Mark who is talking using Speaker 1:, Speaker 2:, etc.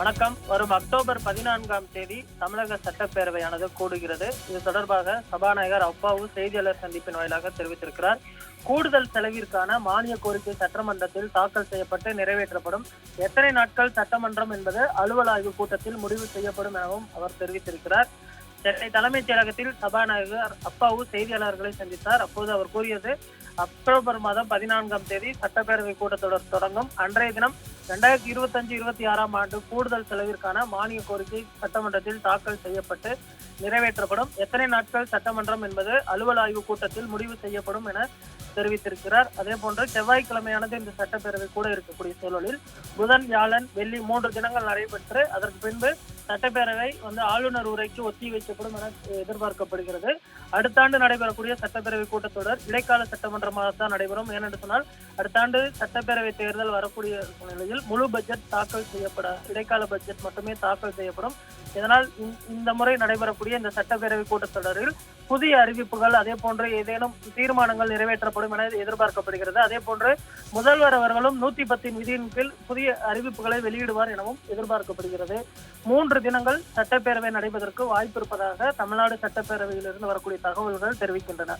Speaker 1: வணக்கம். வரும் அக்டோபர் பதினான்காம் தேதி தமிழக சட்டப்பேரவையானது கூடுகிறது. இது தொடர்பாக சபாநாயகர் அப்பாவு செய்தியாளர் சந்திப்பின் வாயிலாக தெரிவித்திருக்கிறார். கூடுதல் செலவிற்கான மானிய கோரிக்கை சட்டமன்றத்தில் தாக்கல் செய்யப்பட்டு நிறைவேற்றப்படும். எத்தனை நாட்கள் சட்டமன்றம் என்பது அலுவல் ஆய்வு கூட்டத்தில் முடிவு செய்யப்படும் எனவும் அவர் தெரிவித்திருக்கிறார். சென்னை தலைமைச் செயலகத்தில் சபாநாயகர் அப்பாவு செய்தியாளர்களை சந்தித்தார். அப்போது அவர் கூறியது அக்டோபர் மாதம் பதினான்காம் தேதி சட்டப்பேரவை கூட்டத்தொடர் தொடங்கும். அன்றைய தினம் ரெண்டாயிரத்தி இருபத்தஞ்சு இருபத்தி ஆறாம் ஆண்டு கூடுதல் செலவிற்கான மானிய கோரிக்கை சட்டமன்றத்தில் தாக்கல் செய்யப்பட்டு நிறைவேற்றப்படும். எத்தனை நாட்கள் சட்டமன்றம் என்பது அலுவல் ஆய்வு கூட்டத்தில் முடிவு செய்யப்படும் என தெரிவித்திருக்கிறார். அதே போன்று செவ்வாய்க்கிழமையானது இந்த சட்டப்பேரவை கூட இருக்கக்கூடிய சூழலில் புதன் வியாழன் வெள்ளி மூன்று தினங்கள் நடைபெற்று அதற்கு பின்பு சட்டப்பேரவை வந்து ஆளுநர் உரைக்கு ஒத்தி வைக்கப்படும் என எதிர்பார்க்கப்படுகிறது. அடுத்த ஆண்டு நடைபெறக்கூடிய சட்டப்பேரவை கூட்டத்தொடர் இடைக்கால சட்டமன்றமாக தான் நடைபெறும். ஏனென்று சொன்னால் அடுத்த ஆண்டு சட்டப்பேரவை தேர்தல் வரக்கூடிய நிலையில் முழு பட்ஜெட் தாக்கல் செய்யப்பட இடைக்கால பட்ஜெட் மட்டுமே தாக்கல் செய்யப்படும். இதனால் இந்த- முறை நடைபெறக்கூடிய இந்த சட்டப்பேரவை கூட்டத்தொடரில் புதிய அறிவிப்புகள் அதே போன்று ஏதேனும் தீர்மானங்கள் நிறைவேற்றப்படும் என எதிர்பார்க்கப்படுகிறது. அதே போன்று முதல்வர் அவர்களும் நூத்தி பத்தின் விதியின் கீழ் புதிய அறிவிப்புகளை வெளியிடுவார் எனவும் எதிர்பார்க்கப்படுகிறது. மூன்று தினங்கள் சட்டப்பேரவை நடைபெறுவதற்கு வாய்ப்பு இருப்பதாக தமிழ்நாடு சட்டப்பேரவையிலிருந்து வரக்கூடிய தகவல்கள் தெரிவிக்கின்றன.